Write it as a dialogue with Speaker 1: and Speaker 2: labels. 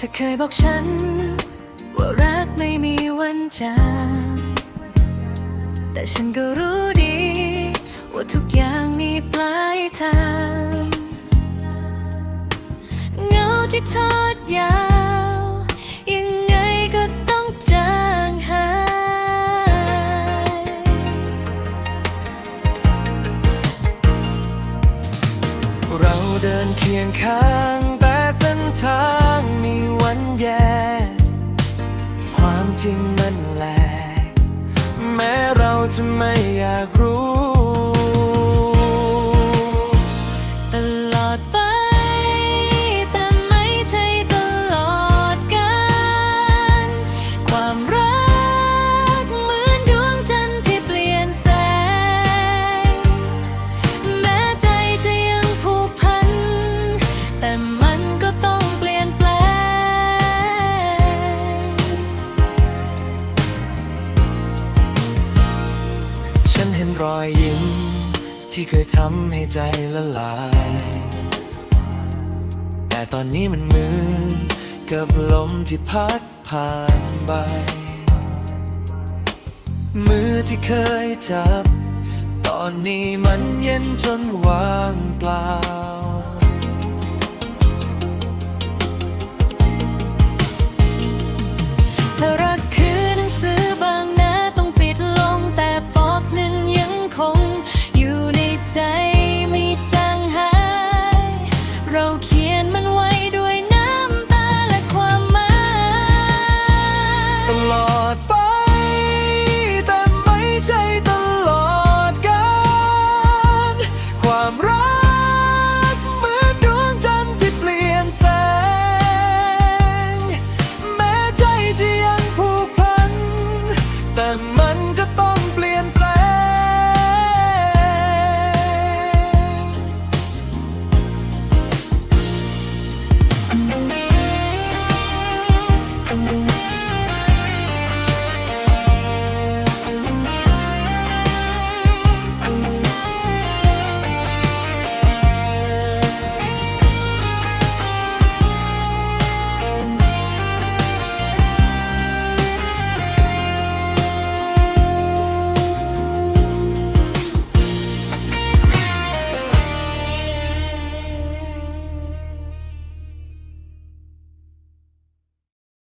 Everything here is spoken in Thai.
Speaker 1: เธอเคยบอกฉัน ว่ารักไม่มีวันจางแต่ฉันก็รู้ดี ว่าทุกอย่างมีปลายทางเงาที่ทอดยาว ยังไงก็ต้องจางหาย
Speaker 2: เราเดินเคียงข้าง ที่มันแหลกแม้เราจะไม่อยากรู้
Speaker 1: รอยยิ้ม
Speaker 2: ที่เคยทำให้ใจละลาย แต่ตอนนี้มันเหมือนกับลมที่พัดผ่านไป มือที่เคยจับ ตอนนี้มันเย็นจนว่าง